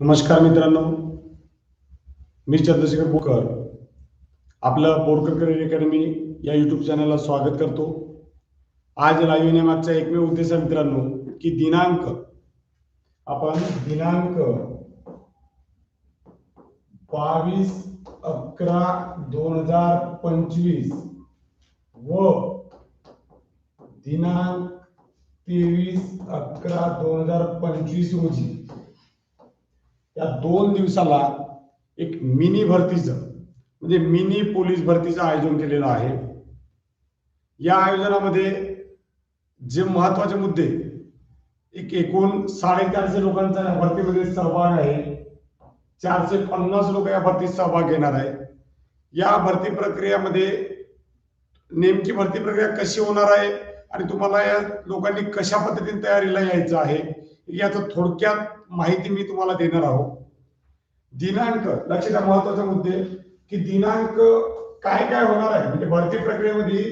नमस्कार मित्रांनो. मी चंद्रशेखर बोकर आपलं बोरकर करिअर अकॅडमी या युट्यूब चॅनलला स्वागत करतो. आज लाईव्ह येण्यामागचा एकमेव उद्देश आहे मित्रांनो की दिनांक. आपण दिनांक बावीस अकरा दोन हजार पंचवीस व दिनांक तेवीस अकरा दोन हजार पंचवीस रोजी. या दोन दिवसाला एक मिनी भरतीचं म्हणजे मिनी पोलीस भरतीचं आयोजन केलेलं आहे. या आयोजनामध्ये जे महत्त्वाचे मुद्दे एक एकूण साडेचारशे लोकांचा या भरतीमध्ये सहभाग आहे. चारशे पन्नास लोक या भरतीत सहभाग घेणार आहे या भरती प्रक्रियामध्ये नेमकी भरती प्रक्रिया कशी होणार आहे आणि तुम्हाला या लोकांनी कशा पद्धतीने तयारीला यायचं आहे? याचं थोडक्यात माहिती मी तुम्हाला देणार आहोत दिनांक लक्षात महत्त्वाचे मुद्दे की दिनांक काय काय होणार आहे? म्हणजे भरती प्रक्रियेमध्ये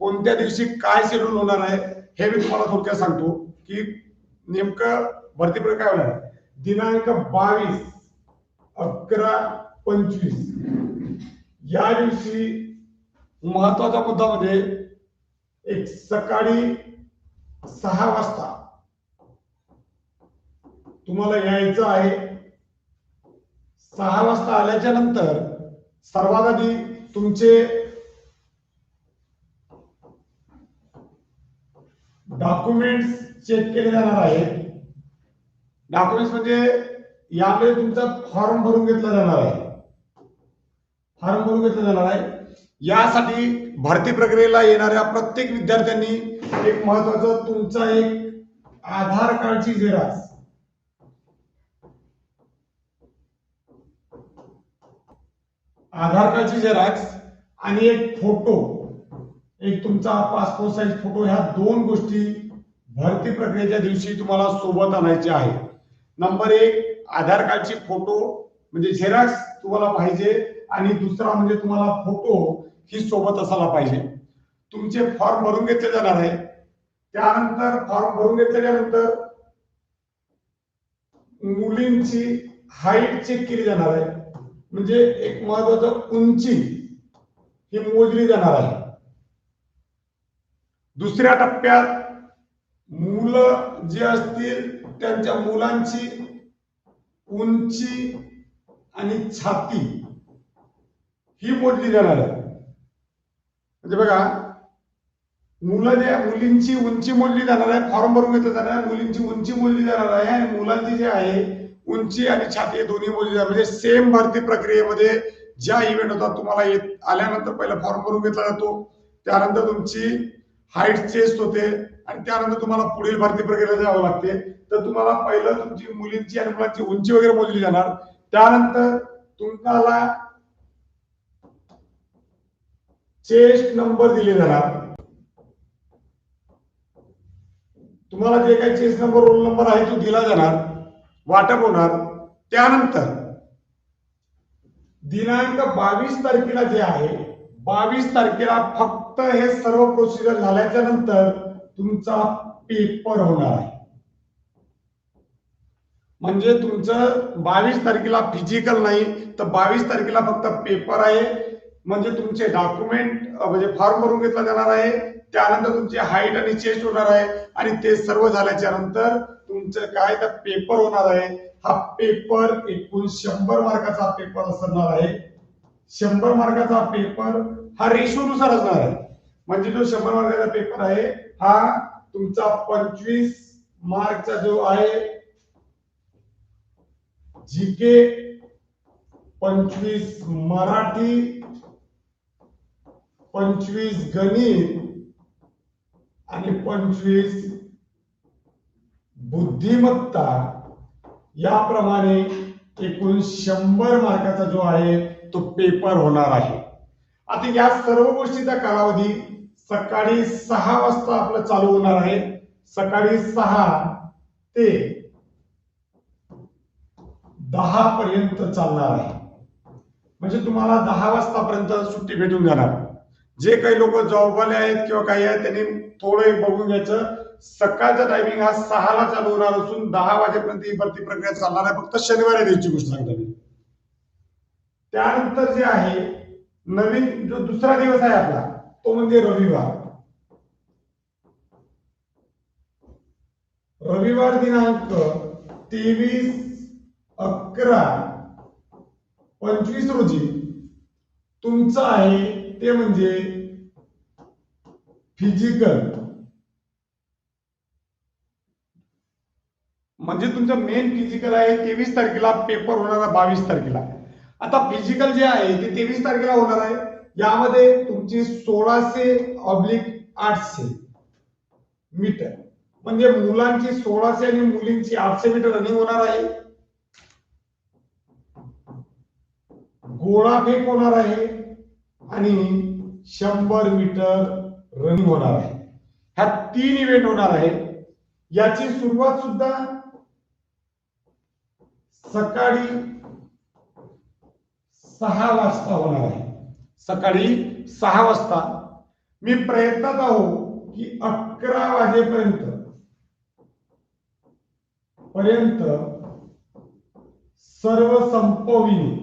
कोणत्या दिवशी काय शेड्यूल होणार आहे हे मी तुम्हाला थोडक्यात सांगतो की नेमकं भरती प्रक्रिया काय होणार आहे? दिनांक बावीस अकरा पंचवीस. या दिवशी महत्त्वाचा मुद्दा म्हणजे एक सकाळी सहा वाजता तुम्हाला यायचं आहे. सहा वाजता आल्याच्यानंतर सर्वात आधी तुमचे डॉक्युमेंट्स चेक केले जाणार आहेत. डॉक्युमेंट्स म्हणजे यामध्ये तुमचा फॉर्म भरून घेतला जाणार आहे. फॉर्म भरून घेतला जाणार आहे. यासाठी भरती प्रक्रियेला येणाऱ्या प्रत्येक विद्यार्थ्यांनी एक महत्वाचं तुमचा एक आधार कार्डची झेरॉक्स आधार कार्डची झेरॉक्स आणि एक फोटो एक तुमचा पासपोर्ट साईज फोटो ह्या दोन गोष्टी भरती प्रक्रियेच्या दिवशी तुम्हाला सोबत आणायचे आहे. नंबर एक आधार कार्डची फोटो म्हणजे झेरॉक्स तुम्हाला पाहिजे आणि दुसरा म्हणजे तुम्हाला फोटो ही सोबत असायला पाहिजे. तुमचे फॉर्म भरून घेतले जाणार आहे. त्यानंतर फॉर्म भरून घेतल्यानंतर मुलींची हाईट चेक केली जाणार आहे. म्हणजे एक महत्त्वाचा उंची ही मोजली जाणार आहे. दुसऱ्या टप्प्यात मुलं जे असतील त्यांच्या मुलांची उंची आणि छाती ही मोजली जाणार आहे. म्हणजे बघा मुलं जे मुलींची उंची मोजली जाणार आहे फॉर्म भरून घेतलं जाणार आहे मुलींची उंची मोजली जाणार आहे आणि मुलांची जे आहे उंची आणि छाती दोन्ही मोजली म्हणजे सेम भरती प्रक्रियेमध्ये ज्या इव्हेंट होतात तुम्हाला येत आल्यानंतर पहिला फॉर्म भरून घेतला जातो. त्यानंतर तुमची हाईट चेस्ट होते आणि त्यानंतर तुम्हाला पुढील भरती प्रक्रियेला जावं लागते. तर तुम्हाला पहिलं तुमची मुलींची आणि मुलांची उंची वगैरे मोजली जाणार. त्यानंतर तुम्हाला चेस्ट नंबर दिले जाणार. तुम्हाला जे काही चेस्ट नंबर रोल नंबर आहे तो दिला जाणार. वाटप होणार. त्यानंतर दिनांक बावीस तारखेला जे आहे बावीस तारखेला फक्त हे सर्व प्रोसिजर झाल्याच्यानंतर तुमचा पेपर होणार आहे. म्हणजे तुमचं बावीस तारखेला फिजिकल नाही तर बावीस तारखेला फक्त पेपर आहे. म्हणजे तुमचे डॉक्युमेंट म्हणजे फॉर्म भरून घेतला जाणार आहे. त्यानंतर तुमची हाईट आणि चेस्ट होणार आहे. आणि ते सर्व झाल्याच्यानंतर तुमचं काय तर पेपर होणार आहे. हा पेपर एकूण शंभर मार्काचा पेपर असणार आहे. शंभर मार्काचा पेपर हा रेशोनुसार असणार आहे. म्हणजे जो शंभर मार्काचा पेपर आहे हा तुमचा पंचवीस मार्कचा जो आहे जी के पंचवीस मराठी पंचवीस गणित आणि पंचवीस बुद्धिमत्ता याप्रमाणे एकूण शंभर मार्काचा जो आहे तो पेपर होणार आहे. आता या सर्व गोष्टीचा कालावधी सकाळी सहा वाजता आपलं चालू होणार आहे. सकाळी सहा ते दहा पर्यंत चालणार आहे. म्हणजे तुम्हाला दहा वाजतापर्यंत सुट्टी भेटून जाणार. जे काही लोक जॉबवाले आहेत किंवा काही आहेत त्यांनी थोडं एक बघून घ्यायचं. सकाळचा टायमिंग हा सहाला चालू होणार असून दहा वाजेपर्यंत ही भरती प्रक्रिया चालणार आहे. फक्त शनिवारी द्यायची गोष्ट सांगतो मी. त्यानंतर जे आहे नवीन जो दुसरा दिवस आहे आपला तो म्हणजे रविवार. रविवार दिनांक तेवीस अकरा पंचवीस रोजी तुमचं आहे ते म्हणजे फिजिकल म्हणजे तुमचं मेन फिजिकल आहे तेवीस तारखेला पेपर होणार आहे बावीस तारखेला. आता फिजिकल जे आहे ते तेवीस तारखेला होणार आहे. यामध्ये तुमची सोळाशे ऑब्लिक आठशे मीटर म्हणजे मुलांची सोळाशे आणि मुलींची आठशे मीटर रनिंग होणार आहे. गोळाफेक होणार आहे आणि शंभर मीटर रनिंग होणार आहे. ह्या तीन इव्हेंट होणार आहे. याची सुरुवात सुद्धा सकाळी सहा वाजता होणार आहे. सकाळी सहा वाजता मी प्रयत्नात आहो की अकरा वाजेपर्यंत पर्यंत सर्व संपविणे.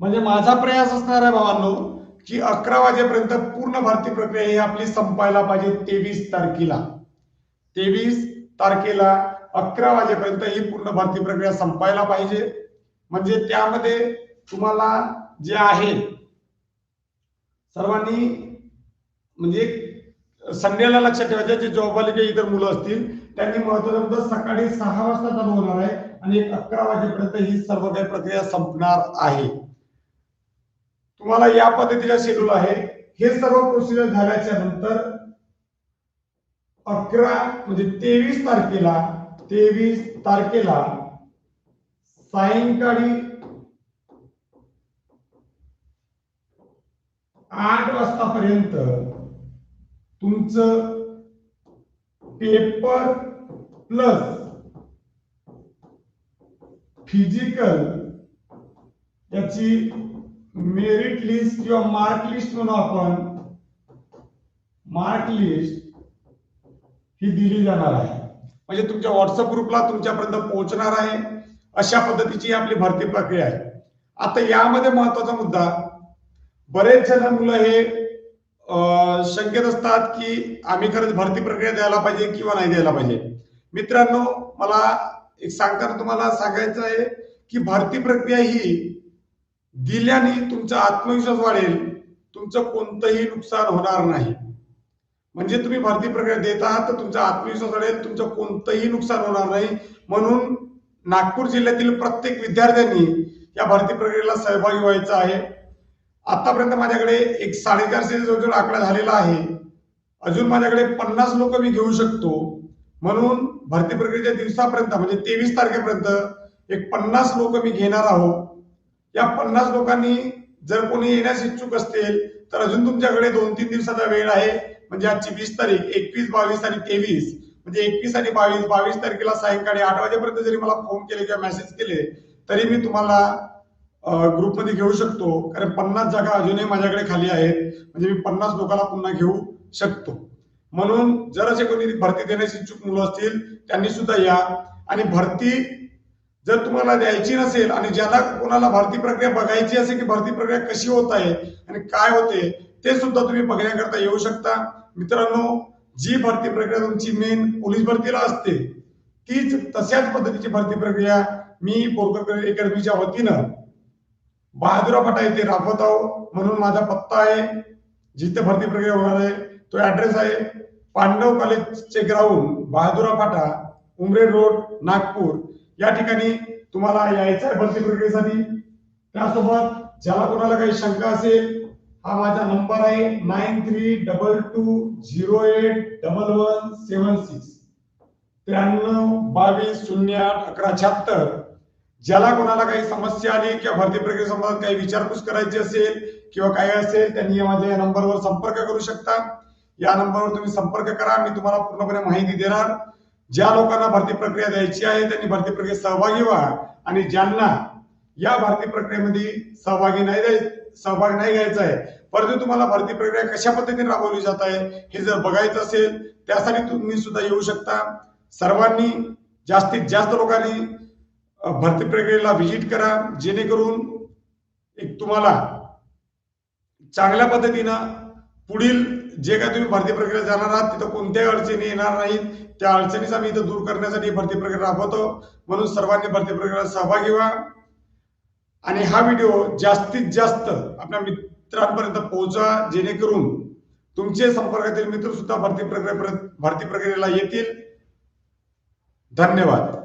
म्हणजे माझा प्रयास असणार आहे भावांनो की अकरा वाजेपर्यंत पूर्ण भारतीय प्रक्रिया ही आपली संपायला पाहिजे तेवीस तारखेला. तेवीस तारखेला अकरा वाजेपर्यंत ही पूर्ण भरती प्रक्रिया संपायला पाहिजे. म्हणजे त्यामध्ये तुम्हाला जे आहे सर्वांनी म्हणजे संडेला लक्षात ठेवायचं जे जॉबवाले इतर मुलं असतील त्यांनी महत्वाचं म्हणजे सकाळी सहा वाजता चालू होणार आहे आणि अकरा वाजेपर्यंत ही सर्व काही प्रक्रिया संपणार आहे. तुम्हाला या पद्धतीचा शेड्यूल आहे. हे सर्व प्रोसिजर झाल्याच्यानंतर अकरा म्हणजे तेवीस तारखेला तेवीस तारखेला सायंकाळी आठ वाजतापर्यंत तुमचं पेपर प्लस फिजिकल याची मेरिट लिस्ट किंवा मार्क लिस्ट म्हणून आपण. मार्क लिस्ट ही दिली जाणार आहे. म्हणजे तुमच्या व्हॉट्सअप ग्रुपला तुमच्यापर्यंत पोहोचणार आहे. अशा पद्धतीची ही आपली भरती प्रक्रिया आहे. आता यामध्ये महत्त्वाचा मुद्दा बरेच जण मुलं हे शंकेत असतात की आम्ही खरंच भरती प्रक्रिया द्यायला पाहिजे किंवा नाही द्यायला पाहिजे. मित्रांनो मला एक सांगताना तुम्हाला सांगायचं आहे की भरती प्रक्रिया ही दिल्याने तुमचा आत्मविश्वास वाढेल. तुमचं कोणतंही नुकसान होणार नाही. म्हणजे तुम्ही भरती प्रक्रिया देत आहात तर तुमचा आत्मविश्वास वाढेल तुमचं कोणतंही नुकसान होणार नाही. म्हणून नागपूर जिल्ह्यातील प्रत्येक विद्यार्थ्यांनी या भरती प्रक्रियेला सहभागी व्हायचं आहे. आतापर्यंत माझ्याकडे एक साडेचारशे जवळजवळ आकडा झालेला आहे. अजून माझ्याकडे पन्नास लोक मी घेऊ शकतो. म्हणून भरती प्रक्रियेच्या दिवसापर्यंत म्हणजे तेवीस तारखेपर्यंत एक पन्नास लोक मी घेणार आहोत. या पन्नास लोकांनी जर कोणी येण्यास इच्छुक असतील तर अजून तुमच्याकडे दोन तीन दिवसाचा वेळ आहे. म्हणजे आजची वीस तारीख एकवीस बावीस आणि तेवीस. म्हणजे एकवीस आणि बावीस बावीस तारखेला सायंकाळी आठ वाजेपर्यंत जरी मला फोन केले किंवा मेसेज केले तरी मी तुम्हाला ग्रुपमध्ये घेऊ शकतो. कारण पन्नास जागा अजूनही माझ्याकडे खाली आहेत. म्हणजे मी पन्नास लोकांना पुन्हा घेऊ शकतो. म्हणून जर असे कोणी भरती देण्यास इच्छुक मुलं असतील त्यांनी सुद्धा या. आणि भरती जर तुम्हाला द्यायची नसेल आणि ज्याला कोणाला भरती प्रक्रिया बघायची असेल की भरती प्रक्रिया कशी होत आहे आणि काय होते ते सुद्धा तुम्ही बघण्याकरता येऊ शकता. मित्रांनो जी भरती प्रक्रिया तुमची मेन पोलीस भरतीला असते तीच तशाच पद्धतीची भरती प्रक्रिया मी बोरकर अकॅडमीच्या वतीनं बहादुरा फाटा येथे राबवत. आहो म्हणून माझा पत्ता आहे जिथे भरती प्रक्रिया होणार आहे तो ऍड्रेस आहे पांडव कॉलेजचे ग्राउंड बहादुरा फाटा उमरे रोड नागपूर. या ठिकाणी तुम्हाला यायचं आहे भरती प्रक्रियेसाठी. त्यासोबत ज्याला कोणाला काही शंका असेल हा माझा नंबर आहे nine three double two zero eight double one seven six त्र्याण्णव बावीस शून्य आठ अकरा शहात्तर ज्याला कोणाला काही समस्या आली किंवा भरती प्रक्रियेसंबंधात काही विचारपूस करायची असेल किंवा काही असेल त्यांनी माझ्या या नंबरवर संपर्क करू शकता. या नंबरवर तुम्ही संपर्क करा मी तुम्हाला पूर्णपणे माहिती देणार. ज्या लोकांना भरती प्रक्रिया द्यायची आहे त्यांनी भरती प्रक्रियेत सहभागी व्हा. आणि ज्यांना या भरती प्रक्रियेमध्ये सहभागी नाही द्याय सहभाग नाही घ्यायचा आहे. परंतु तुम्हाला भरती प्रक्रिया कशा पद्धतीने राबवली जात आहे हे जर बघायचं असेल त्यासाठी तुम्ही सुद्धा येऊ शकता. सर्वांनी जास्तीत जास्त लोकांनी भरती प्रक्रियेला व्हिजिट करा. जेणेकरून एक तुम्हाला चांगल्या पद्धतीनं पुढील जे काय तुम्ही भरती प्रक्रिया जाणार आहात तिथं कोणत्याही अडचणी येणार नाहीत. त्या अडचणीचा आम्ही इथं दूर करण्यासाठी भरती प्रक्रिया राबवतो. म्हणून सर्वांनी भरती प्रक्रियेला सहभागी व्हा. आणि हा व्हिडिओ जास्तीत जास्त आपल्या मित्रांपर्यंत पोहोचा जेणेकरून तुमचे संपर्कातील मित्र सुद्धा भरती प्रक्रियेपर्यंत भरती प्रक्रियेला येतील. धन्यवाद.